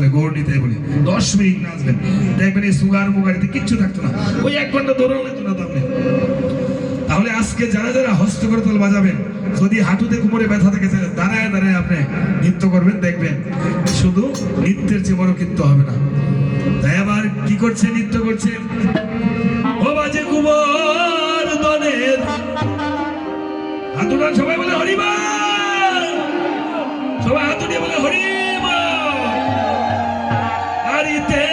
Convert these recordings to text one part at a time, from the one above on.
বলে গৌর নিতে বলে, দশ মিনিট নাচবেন। দেখবেন এই সুগার মুগারিতে কিচ্ছু থাকতো না। ওই এক ঘণ্টা দৌড়ালে তো না দামে তাহলে আজকে যারা যারা হস্ত করে তোল বাজাবেন, যদি হাঁটুতে কোমরে ব্যথা থাকে, তাহলে দাঁড়ায় দাঁড়ায় আপনি নৃত্য করবেন, দেখবেন শুধু নৃত্যের চেয়ে বড় কিন্তু হবে না। তাই আবার কি করছে, নৃত্য করছে? ও বাজে কুমার দনের হাতুড়ান সবাই বলে, হরিবার! সবাই হাতুড়িয়ে বলে হরিবার বাড়িতে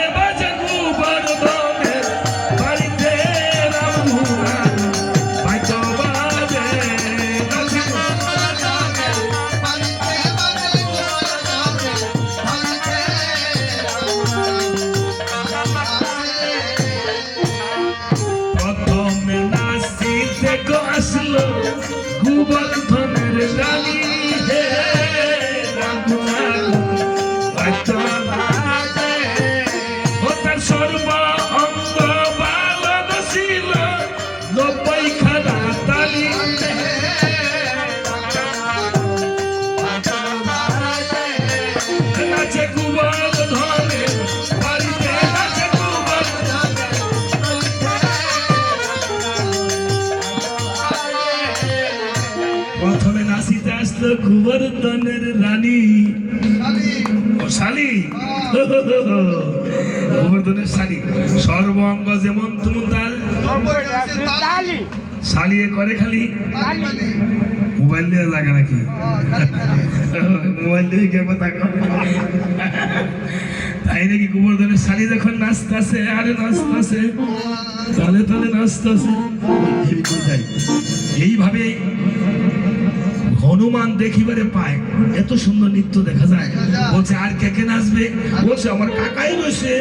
গোবর্ধনের রানী। ও শালি। গোবর্ধনের শালি। সর্ব অঙ্গ যেমন তুমি তার শালিয়ে করে খালি। মোবাইল দিয়ে লাগে নাকি? মোবাইল দিয়ে কে কথা কয়? তাই নাকি গোবর্ধনের শালি যখন নাচতেছে আরে নাচতেছে তালে তালে নাচতেছে। এই এইভাবে হনুমান দেখিবারে পায়। এত সুন্দর নৃত্য দেখা যায়। বলছে, আর কে কে নাচবে? বলছে, আমার কাকাই রয়েছে,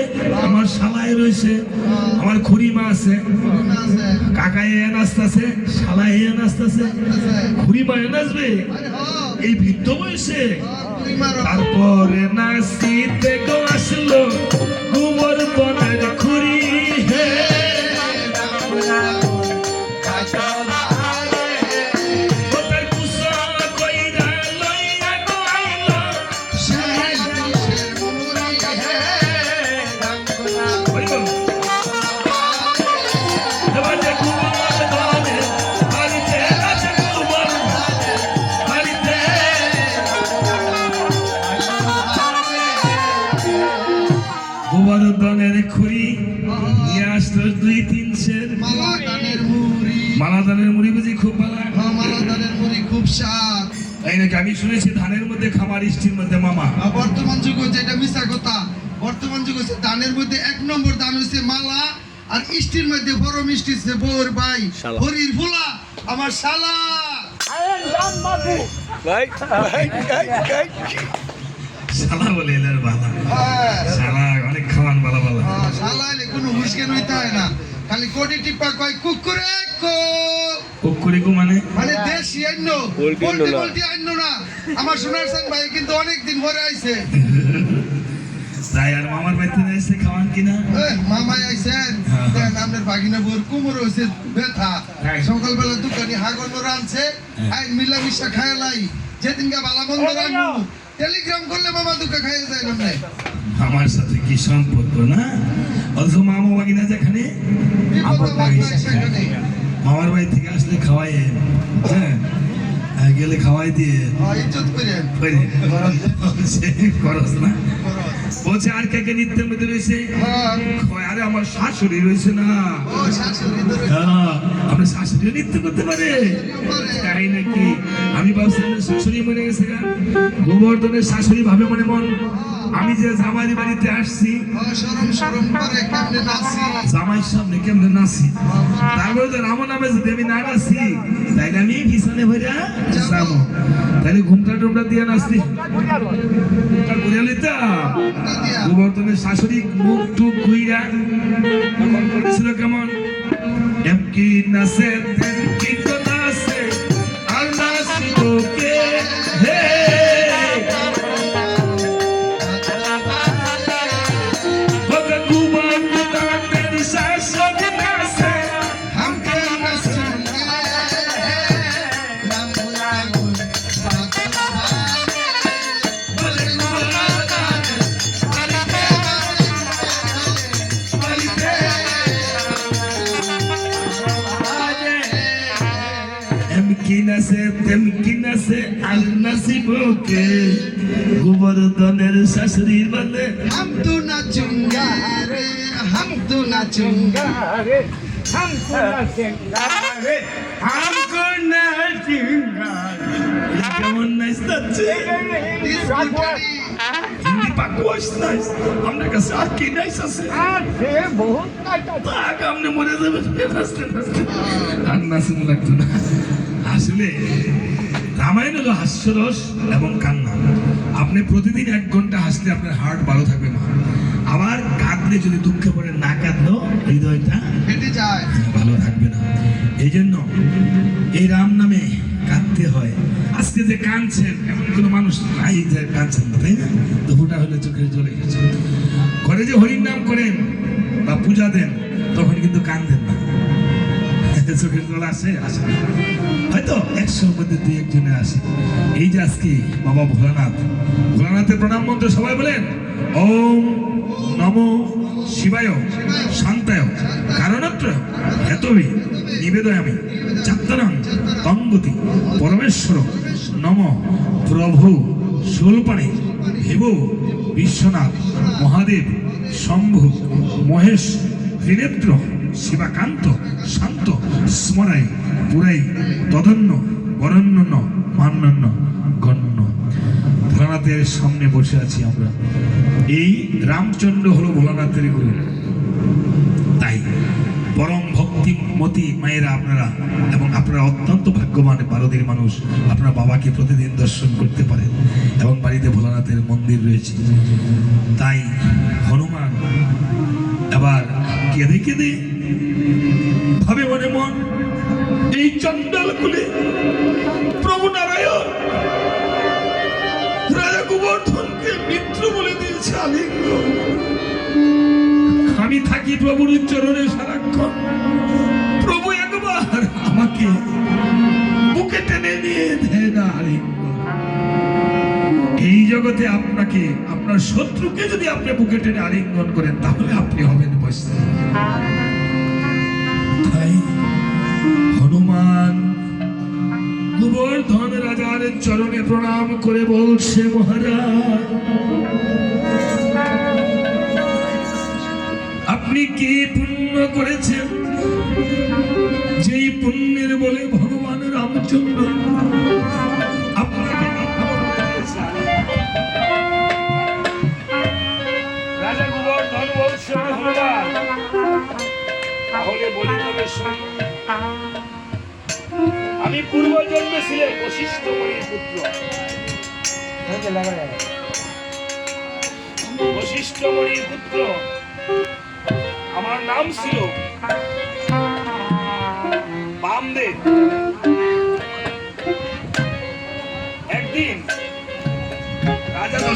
আমার শালাই রয়েছে, আমার খুড়িমা আছে। কাকাই এ নাচতেছে, শালাই এ নাচতেছে, খুড়িমা এ নাচবে। এই বৃদ্ধ বয়সে তারপরে নাচিতে গো আসলো। গোবর বনের খুরি আমি শুনেছি ধানের মধ্যে খামার ইষ্টির মধ্যে মামা। বর্তমান যুগ হচ্ছে এটা মিশা কথা বর্তমান যুগ হচ্ছে ধানের মধ্যে এক নম্বর দাম হচ্ছে মালা আর ইষ্টির মধ্যে বড় মিষ্টি হচ্ছে বউর ভাই হরির ফুলা আমার শালা। শালা বলে এলার বালা। হ্যাঁ, শালা অনেক খাওয়ান বালা বালা। হ্যাঁ, শালা এলে কোনো হুসকেন হইতে হয় না? খালি কোটি টিপা কয় কুকুরে কো কুকুরিকু মানে? মানে দেশি আইন্য পোল্ট্রি নলা। আইন্য না। আমার সোনার সেন ভাই কিন্তু অনেক দিন পরে আইছে। আর মামার বাড়িতে এসে খাওয়ান কিনা? মামাই আইছেন। হ্যাঁ। আপনার বাগিনা বউর কুমোর হয়েছে ব্যথা। হ্যাঁ। সকালবেলা দোকানে হাগর রানছে আই মিলামিশা খায়ালাই যেদিনকে বালা বন্ধ রাখব টেলিগ্রাম করলে মামা দুকা খাইয়ে যায় না। আমার সাথে কি সম্পর্ক না? অথচ মামা বাগিনা যেখানে মামার বাড়ি থেকে আসলে খাওয়াই হ্যাঁ? হ্যাঁ, গেলে খাওয়াই দিয়ে। হ্যাঁ, খরচ। না। বলছে আর কে কে নিত্যের মধ্যে রয়েছে? হ্যাঁ। আরে আমার শাশুড়ি রয়েছে না। শাশুড়ি আপনার শাশুড়িও নৃত্য করতে পারে। তাই নাকি? আমি ভাবছিলাম শাশুড়ি মনে গেছে গোবর্ধনের শাশুড়ি ভাবে মনে মন। আমি যে জামাই বাড়িতে আসছি নাচি? জামাইয়ের সামনে কেমনে নাচি? তারপরে তো রাম নামে যদি আমি না নাচি তাইলে আমি ভরে যাব। তাহলে ঘুমটা টুমটা দিয়ে নাচতি। ঘুরে গোবর্ধনের শাশুড়ি মুখ টুক ঘুইরা করেছিল কেমন? এমকি নাচে আছে তেমকিন আছে আল নাসিবকে। গোবর্ধনের শাশুড়ি বলে হাম তো নাচুঙ্গা রে হাম তো নাচুঙ্গা রে হাম তো নাচুঙ্গা রে হাম কো নাচুঙ্গা কেমন নাচ আমরা কাছে আর কি নাই আছে? আছে বহুত নাচ যাবে না। আসলে রামায়ণ হলো হাস্যরস এবং কান্না। আপনি প্রতিদিন এক ঘণ্টা হাসলে আপনার হার্ট ভালো থাকবে না আবার কাঁদলে যদি দুঃখে পড়ে না কাঁদলো হৃদয়টা হেঁটে যায়। ভালো থাকবে না। এই জন্য এই রাম নামে কাঁদতে হয়। আজকে যে কাঁদছেন এমন কোনো মানুষ নাই যে কাঁদছেন না তাই না? দুপুরটা হলে চোখের জলে গেছে। ঘরে যে হরির নাম করেন বা পূজা দেন তখন কিন্তু কাঁদেন না। চোখের জল আসে আসে হয়তো একশোর মধ্যে দুই একজনে আসে এই যে আজকে বাবা ভোলানাথ। ভোলানাথের প্রণাম মন্ত্র সবাই বলেন, ওম নম শিবায় শান্তায় কারণত্র হেতবে নিবেদয়ামি চাত্তরং তঙ্গতি পরমেশ্বর নম প্রভু শূলপাণি হেব বিশ্বনাথ মহাদেব শম্ভু মহেশ ত্রিনেত্র শিবাকান্ত, শান্ত, স্মরাই, পুরাই, তদন্য বরণ্য মান্যন্য গণ্য। ভোলানাথের সামনে বসে আছি আমরা। এই রামচন্দ্র হলো ভোলানাথের গুরু। তাই পরম ভক্তিমতী মায়েরা আপনারা এবং আপনারা অত্যন্ত ভাগ্যবান ভারতের মানুষ, আপনারা বাবাকে প্রতিদিন দর্শন করতে পারেন এবং বাড়িতে ভোলানাথের মন্দির রয়েছে। তাই হনুমান, আবার কেঁদে কেঁদে ভাবে মনে মন, এই চন্ডাল কুলে প্রভু নারায়ণ, রাজা গোবর্ধনকে মিত্র বলে দিয়েছে আলিঙ্গ আমি থাকি প্রভুর চরণে সারাক্ষণ। প্রভু একবার আমাকে বুকে টেনে নিয়ে দেয় না এই জগতে আপনাকে, আপনার শত্রুকে যদি আপনি বুকে টেনে আলিঙ্গন করেন, তাহলে আপনি হবেন বসতে। তাই হনুমান গোবর্ধন রাজার চরণে প্রণাম করে বলছে, মহারাজ, আপনি কি পুণ্য করেছেন? যেই পুণ্যের বলে ভগবান রামচন্দ্র গোবর্ধন বলছে তাহলে বলি তবে শোন। আমি পূর্ব জন্মে ছিলেন বশিষ্ঠ মণির পুত্র। বশিষ্ঠ মণির পুত্র, আমার নাম ছিল বামদেব।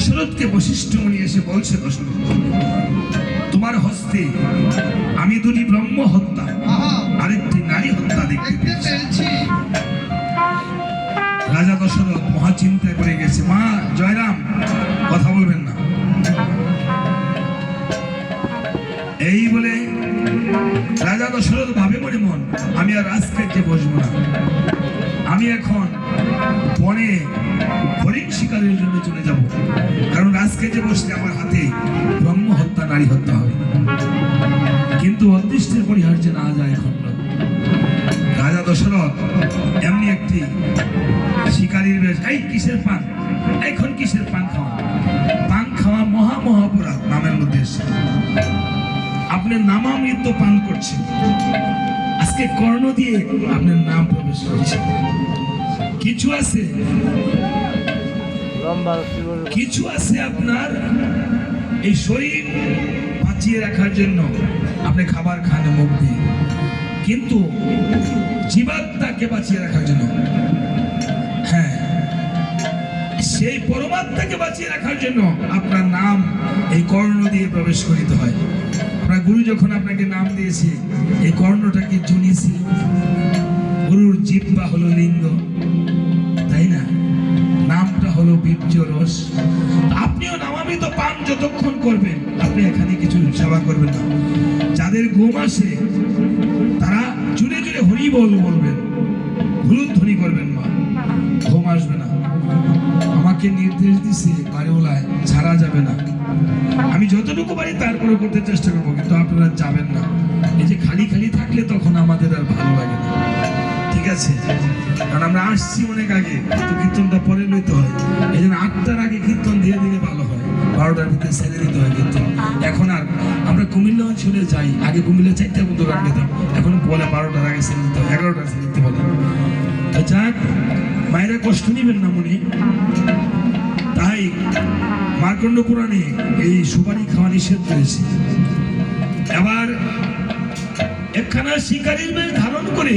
দশরথকে বশিষ্ঠ মুনি এসে বলছে দশরথ তোমার হস্তে আমি দুটি ব্রহ্ম হত্যা আরেকটি নারী হত্যা দেখতে পেয়েছি। রাজা দশরথ মহা চিন্তায় পড়ে গেছে মা জয়রাম কথা বলবেন না। এই বলে রাজা দশরথ ভাবে মনে মন আমি আর রাজকার্যে বসবো না। আমি এখন বনে শিকারের জন্য চলে যাব। কারণ আজকে যে বসলে আমার হাতে ব্রহ্ম হত্যা নারী হত্যা হবে। কিন্তু অদৃষ্টের পরিহার্য না যায় খণ্ড রাজা দশরথ এমনি একটি শিকারীর বেশ, এই কিসের পান? এখন কিসের পান খাওয়া? পান খাওয়া মহা মহা নামের মধ্যে এসে আপনি নামামৃত পান করছেন। আজকে কর্ণ দিয়ে আপনার নাম প্রবেশ করছে। কিছু আছে কিছু আছে আপনার? এই শরীর বাঁচিয়ে রাখার জন্য আপনি খাবার খান মুখ দিয়ে। কিন্তু জীবাত্মাকে বাঁচিয়ে রাখার জন্য। হ্যাঁ সেই পরমাত্মাকে বাঁচিয়ে রাখার জন্য আপনার নাম এই কর্ণ দিয়ে প্রবেশ করিতে হয়। আপনার গুরু যখন আপনাকে নাম দিয়েছে, এই কর্ণটাকে জুনিয়েছিল গুরুর জিব্বা হলো লিঙ্গ। হলো বীর্য রস। আপনিও নামামিত পান যতক্ষণ করবেন। আপনি এখানে কিছু সেবা করবেন না। যাদের ঘুম আসে, তারা জুড়ে জুড়ে হরি বল বলবেন। হলুদ ধ্বনি করবেন না ঘুম আসবে না। আমাকে নির্দেশ দিছে বাড়িওয়ালায় ছাড়া যাবে না। আমি যতটুকু পারি তারপরে করতে চেষ্টা করব, কিন্তু আপনারা যাবেন না। এই যে খালি খালি থাকলে তখন আমাদের আর ভালো লাগে না। ঠিক আছে? কারণ আমরা আসছি অনেক আগে কীর্তনটা পরে আটটার আগে কীর্তন দিয়ে দিলে ভালো হয়। বারোটার ভিতরে ছেড়ে দিতে হয় কীর্তন। এখন আর আমরা কুমিল্লা অঞ্চলে যাই। আগে কুমিল্লা চারটা মতো গান গেতাম। এখন বলে বারোটার আগে ছেড়ে দিতে হয়, এগারোটার ছেড়ে দিতে বলে। তো যাক, মায়েরা কষ্ট নেবেন না মনে। তাই মার্কণ্ড পুরাণে এই সুপারি খাওয়া নিষেধ রয়েছে এবার একখানা শিকারীর বেশ ধারণ করে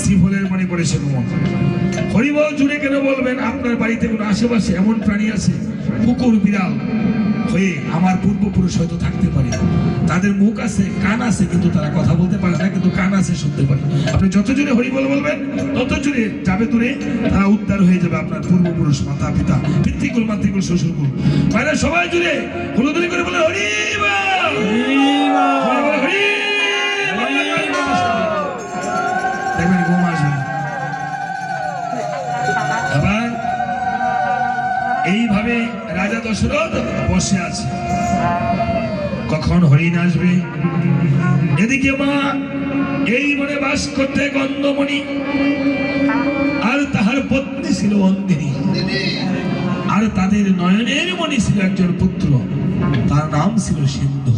শ্রীফলের মনে করেছে ভ্রমণ হরিবল জুড়ে কেন বলবেন, আপনার বাড়িতে কোনো আশেপাশে এমন প্রাণী আছে? কুকুর, বিড়াল হয়ে আমার পূর্বপুরুষ হয়তো থাকতে পারে। তাদের মুখ আছে, কান আছে, কিন্তু তারা কথা বলতে পারে না, কিন্তু কান আছে, শুনতে পারে। আপনি যত জোরে হরিবল বলবেন তত জোরে যাবে দূরে তারা উদ্ধার হয়ে যাবে আপনার পূর্বপুরুষ, মাতা, পিতা, পিতৃকুল, মাতৃকুল, শ্বশুরকুল। বাইরে সবাই জুড়ে হলুদরি করে বলে হরিবল! এইভাবে রাজা দশরথ বসে আছে। কখন হরিণ আসবে? এদিকে মা এই মনে বাস করতে গন্ধমণি আর তাহার পত্নী ছিল অন্দিনী আর তাদের নয়নের মণি ছিল একজন পুত্র। তার নাম ছিল সিন্ধু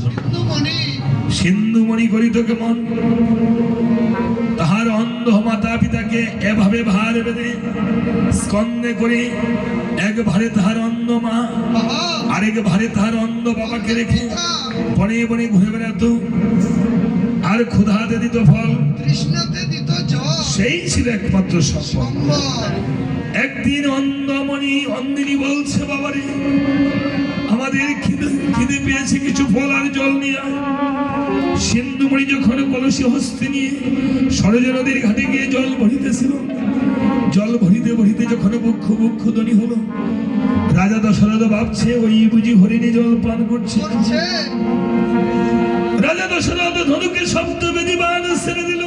সিন্ধুমণি করিত কেমন? অন্ধ মাতা পিতাকে এভাবে ভার বেঁধে স্কন্দে করে এক ভারে তাহার অন্ধ মা আরেক ভারে তাহার অন্ধ বাবাকে রেখে বনে বনে ঘুরে বেড়াতো। আর ক্ষুধাতে দিত ফল। সেই ছিল একমাত্র সম্পদ। একদিন অন্ধমণি অন্দিনী বলছে বাবারে আমাদের খিদে খিদে পেয়েছে কিছু ফল আর জল নিয়ে সিন্ধুমণি যখন কলসি হস্তে নিয়ে সরজ নদীর ঘাটে গিয়ে জল ভরিতেছিল জল ভরিতে ভরিতে যখন বক্ষ বক্ষ ধ্বনি হলো রাজা দশরথ ভাবছে ওই বুঝি হরিণী জল পান করছে। রাজা দশরথ ধনুকে শব্দ বেদি বান ছেড়ে দিল।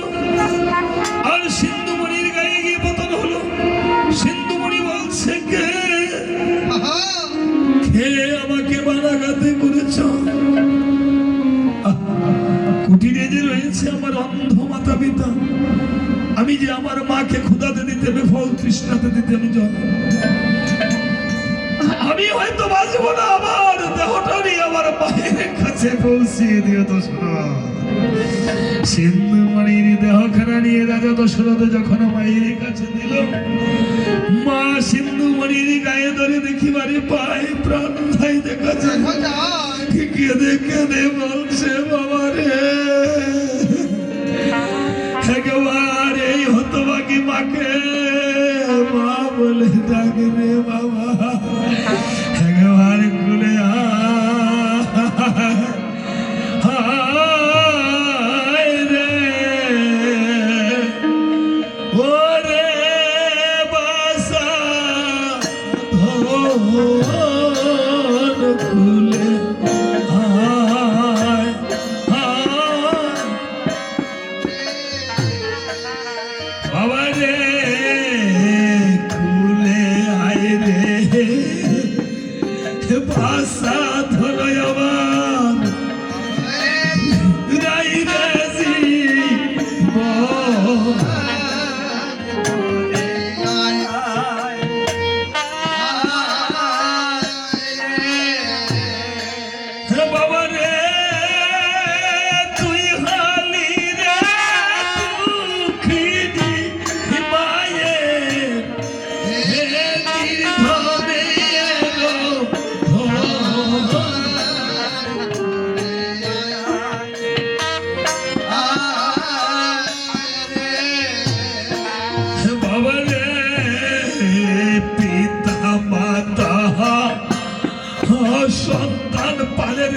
আর সিন্ধুমণির অন্ধ মাতা পিতা আমি যে আমার মাকে ক্ষুদাতে দিতে হবে ফল তৃষ্ণাতে দিতে আমি জল আমি হয়তো বাঁচবো না আমার দেহটা নিয়ে আমার মায়ের কাছে পৌঁছিয়ে দিও তো সিন্ধুমণির দেহখানা নিয়ে রাজা দশরথ যখন মায়ের কাছে দিল মা সিন্ধুমণির গায়ে ধরে দেখিবারে পায় প্রাণ যায় দেখা যায় কেঁদে কেঁদে বলছে বাবা রে। মাকে মা বলে ডাক বাবা বাসা ধরয় আমার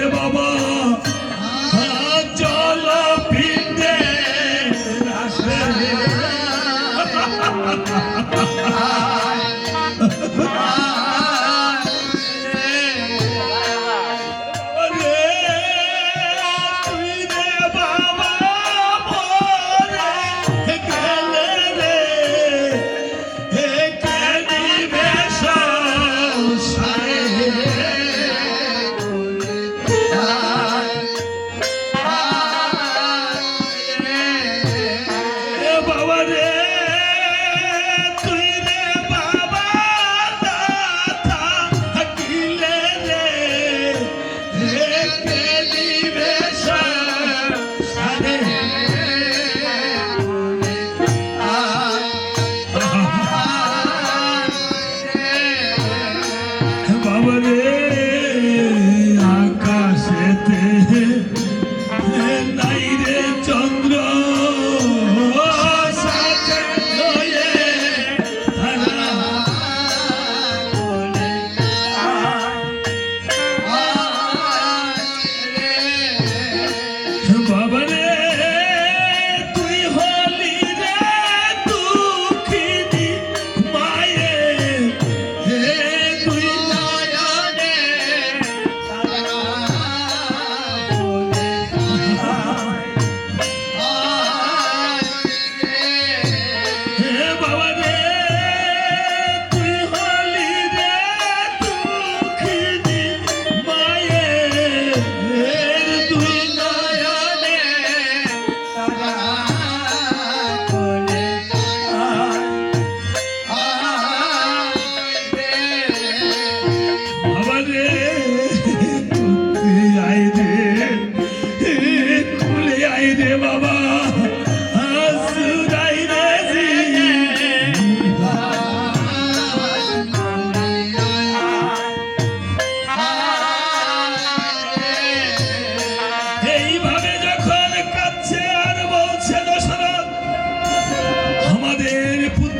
Baba.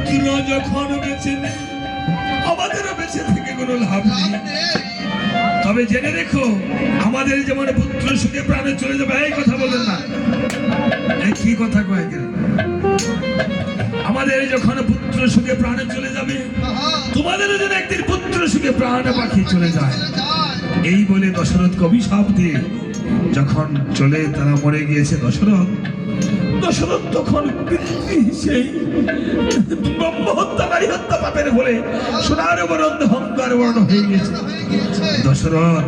পুত্র যখন বেঁচে নেই আমাদেরও বেঁচে থেকে কোনো লাভ নেই। তবে জেনে রেখো আমাদের যেমন পুত্র সুখে প্রাণে চলে যাবে এই কথা বলেন না। এই কি কথা কয় এখানে? আমাদের যখন পুত্র সুখে প্রাণে চলে যাবে তোমাদের যেন একদিন পুত্র সুখে প্রাণ পাখি চলে যায়। এই বলে দশরথ কবি সব দিয়ে যখন চলে তারা মরে গিয়েছে দশরথ দশরথ তখন সেই ব্রহ্ম হত্যা পাপের বলে সোনার বরণ অহংকার বর্ণ হয়ে গিয়েছে। দশরথ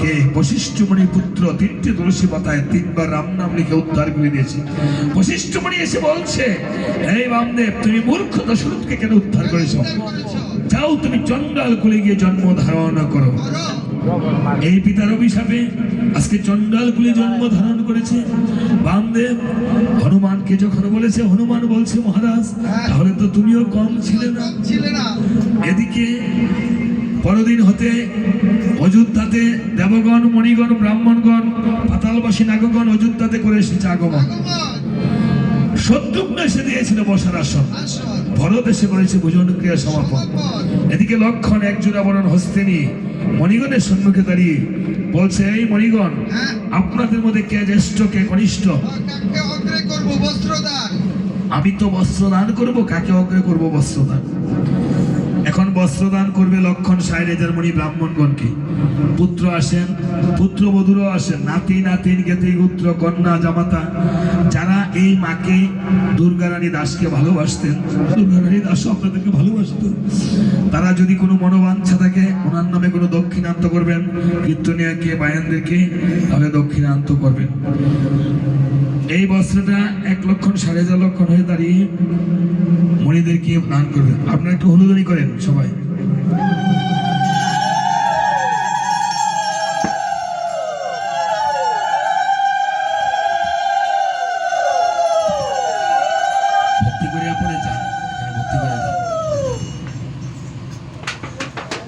কে বশিষ্ঠমণি পুত্র তিনটি তুলসী পাতায় তিনবার রাম নাম লিখে উদ্ধার করে দিয়েছে। বশিষ্ঠমণি এসে বলছে এই বামদেব, তুমি মূর্খ দশরথকে কেন উদ্ধার করেছ? যাও তুমি চন্ডাল কুলে গিয়ে জন্ম ধারণ করো। এই পিতার অভিশাপে আজকে চন্ডাল কুলে জন্ম ধারণ করেছে। বামদেব, হনুমানকে যখন বলেছে, হনুমান বলছে, মহারাজ, তাহলে তো তুমিও কম ছিলে না। এদিকে পরদিন হতে অযোধ্যাতে দেবগণ, মণিগণ, ব্রাহ্মণগণ, পাতালবাসী, নাগগণ অযোধ্যাতে করে এসেছে আগমন। শত্রুঘ্ন এসে দিয়েছিল বসার আসন। ভরত এসে করেছে ভোজন ক্রিয়া সমাপন। এদিকে লক্ষণ এক জোড়াবরণ হস্তে নিয়ে মণিগণের সম্মুখে দাঁড়িয়ে বলছে এই মণিগণ হ্যাঁ। আপনাদের মধ্যে কে জ্যেষ্ঠ কে কনিষ্ঠ? অগ্রে করব? বস্ত্রদান। আমি তো বস্ত্র দান করব কাকে অগ্রে করব বস্ত্র দান এখন বস্ত্র দান করবে লক্ষণ সাইরেজার মণি ব্রাহ্মণগণকে। পুত্র আসেন পুত্র বধুরও আসেন, নাতি, নাতিন, গেতি পুত্র কন্যা, জামাতা, যারা এই মাকে দুর্গা রানী দাসকে ভালোবাসতেন দুর্গা রানী দাস আপনাদেরকে ভালোবাসতেন তারা যদি কোনো মনোবাঞ্ছা থাকে, ওনার নামে কোনো দক্ষিণান্ত করবেন, কীর্তনিয়াকে, বায়ানদেরকে, তাহলে দক্ষিণান্ত করবেন। এই বস্ত্রটা এক লক্ষণ সাড়ে চার লক্ষণ হয়ে দাঁড়িয়ে মণিদেরকে দান করবেন। আপনারা একটু হলুদানি করেন সবাই।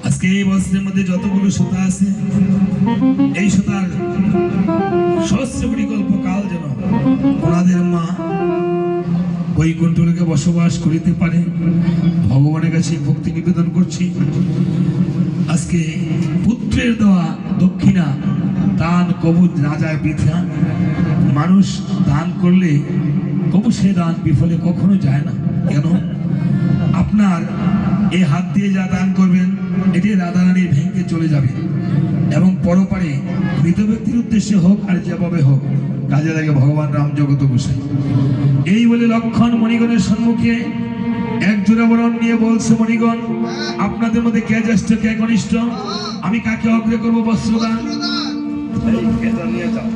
আজকে যতগুলো সুতা আছে, এই সুতার সহস্র পরিকল্প কাল যেন ওনাদের মা বৈকুণ্ঠ বসবাস করিতে পারে। ভগবানের কাছে ভক্তি নিবেদন করছি। আজকে পুত্রের দেওয়া দক্ষিণা, দান কবু না যায় বৃথা মানুষ দান করলে কবু সে দান বিফলে কখনো যায় না। কেন? আপনার এই হাত দিয়ে যা দান করবেন, এটি রাধারানীর ভেঙে চলে যাবে। এবং পরপারে মৃত ব্যক্তির উদ্দেশ্যে হোক আর যেভাবে হোক, কাজে লাগে ভগবান রাম জগত বসে এই বলে লক্ষণ মণিগণের সম্মুখে এক জোড়াবরণ নিয়ে বলছে মণিগণ আপনাদের মধ্যে কে জ্যেষ্ঠ কে কনিষ্ঠ? আমি কাকে অগ্রে করব বস্ত্রদান? নিয়ে যাও।